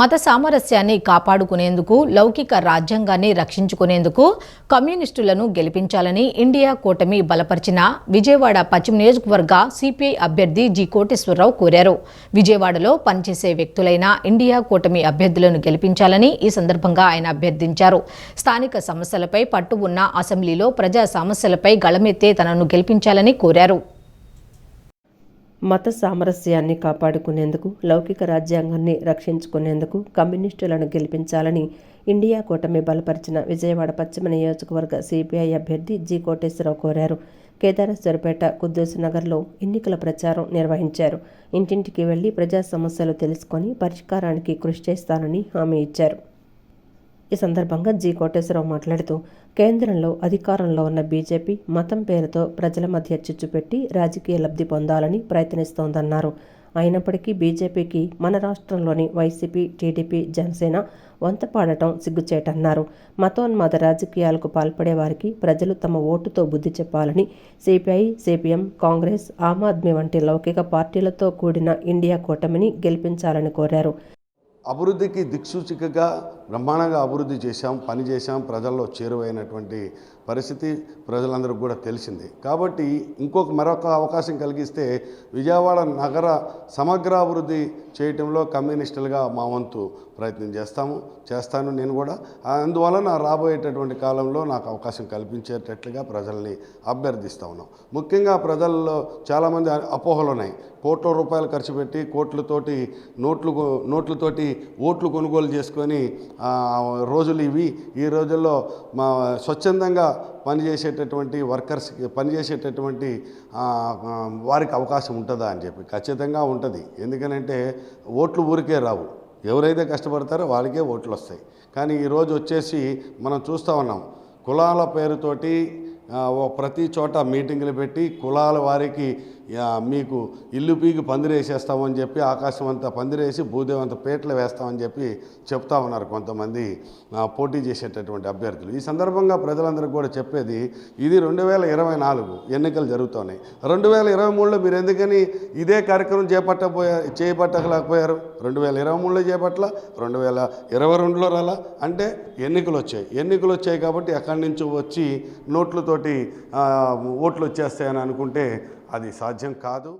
మత సామరస్యాన్ని కాపాడుకునేందుకు లౌకిక రాజ్యాంగాన్ని రక్షించుకునేందుకు కమ్యూనిస్టులను గెలిపించాలని ఇండియా కూటమి బలపరిచిన విజయవాడ పశ్చిమ నియోజకవర్గ సిపిఐ అభ్యర్థి జి కోటేశ్వరరావు కోరారు. విజయవాడలో పనిచేసే వ్యక్తులైన ఇండియా కూటమి అభ్యర్థులను గెలిపించాలని ఈ సందర్భంగా ఆయన అభ్యర్థించారు. స్థానిక సమస్యలపై పట్టు ఉన్న అసెంబ్లీలో ప్రజా సమస్యలపై గళమెత్తే తనను గెలిపించాలని కోరారు. మత సామరస్యాన్ని కాపాడుకునేందుకు లౌకిక రాజ్యాంగాన్ని రక్షించుకునేందుకు కమ్యూనిస్టులను గెలిపించాలని ఇండియా కూటమి బలపరిచిన విజయవాడ పశ్చిమ నియోజకవర్గ సిపిఐ అభ్యర్థి జి కోటేశ్వరరావు కోరారు. కేదారేశ్వరపేట కుద్దూసు నగర్లో ఎన్నికల ప్రచారం నిర్వహించారు. ఇంటింటికి వెళ్ళి ప్రజా సమస్యలు తెలుసుకొని పరిష్కారానికి కృషి చేస్తానని హామీ ఇచ్చారు. ఈ సందర్భంగా జి. కోటేశ్వరరావు మాట్లాడుతూ కేంద్రంలో అధికారంలో ఉన్న బీజేపీ మతం పేరుతో ప్రజల మధ్య చిచ్చుపెట్టి రాజకీయ లబ్ధి పొందాలని ప్రయత్నిస్తోందన్నారు. అయినప్పటికీ బీజేపీకి మన రాష్ట్రంలోని వైసీపీ టీడీపీ జనసేన వంతపాడటం సిగ్గుచేటన్నారు. మతోన్మాద రాజకీయాలకు పాల్పడే వారికి ప్రజలు తమ ఓటుతో బుద్ధి చెప్పాలని సిపిఐ సిపిఎం కాంగ్రెస్ ఆమ్ ఆద్మీ వంటి లౌకిక పార్టీలతో కూడిన ఇండియా కూటమిని గెలిపించాలని కోరారు. అభివృద్ధికి దిక్సూచికగా బ్రహ్మాండంగా అభివృద్ధి చేశాం పని చేశాం ప్రజల్లో చేరువైనటువంటి పరిస్థితి ప్రజలందరికీ కూడా తెలిసింది. కాబట్టి ఇంకొక మరొక అవకాశం కలిగిస్తే విజయవాడ నగర సమగ్రాభివృద్ధి చేయటంలో కమ్యూనిస్టులుగా మా వంతు ప్రయత్నం చేస్తాము చేస్తాను నేను కూడా. అందువలన రాబోయేటటువంటి కాలంలో నాకు అవకాశం కల్పించేటట్లుగా ప్రజల్ని అభ్యర్థిస్తా ఉన్నాం. ముఖ్యంగా ప్రజల్లో చాలామంది అపోహలు ఉన్నాయి కోట్ల రూపాయలు ఖర్చు పెట్టి కోట్లతోటి నోట్లు నోట్లతోటి ఓట్లు కొనుగోలు చేసుకొని రోజులు ఇవి. ఈ రోజుల్లో మా స్వచ్ఛందంగా పనిచేసేటటువంటి వర్కర్స్కి పనిచేసేటటువంటి వారికి అవకాశం ఉంటుందా అని చెప్పి. ఖచ్చితంగా ఉంటుంది. ఎందుకనంటే ఓట్లు ఊరికే రావు. ఎవరైతే కష్టపడతారో వాళ్ళకే ఓట్లు వస్తాయి. కానీ ఈరోజు వచ్చేసి మనం చూస్తూ ఉన్నాం. కులాల పేరుతోటి ప్రతి చోట మీటింగులు పెట్టి కులాల వారికి మీకు ఇల్లు పీకి పందిరేసేస్తామని చెప్పి ఆకాశం అంతా పందిరేసి భూదేవంత పేట్లు వేస్తామని చెప్పి చెప్తా ఉన్నారు కొంతమంది పోటీ చేసేటటువంటి అభ్యర్థులు. ఈ సందర్భంగా ప్రజలందరికీ కూడా చెప్పేది ఇది రెండు వేల ఇరవై నాలుగు ఎన్నికలు జరుగుతున్నాయి రెండు వేల ఇరవై మూడులో మీరు ఎందుకని ఇదే కార్యక్రమం చేపట్టబోయా చేపట్టలేకపోయారు? రెండు వేల ఇరవై మూడులో చేపట్ల రెండు వేల ఇరవై రెండులో రాలా? అంటే ఎన్నికలు వచ్చాయి ఎన్నికలు వచ్చాయి కాబట్టి ఎక్కడి నుంచి వచ్చి నోట్లతోటి ఓట్లు వచ్చేస్తాయని అనుకుంటే అది సాధ్యం కాదు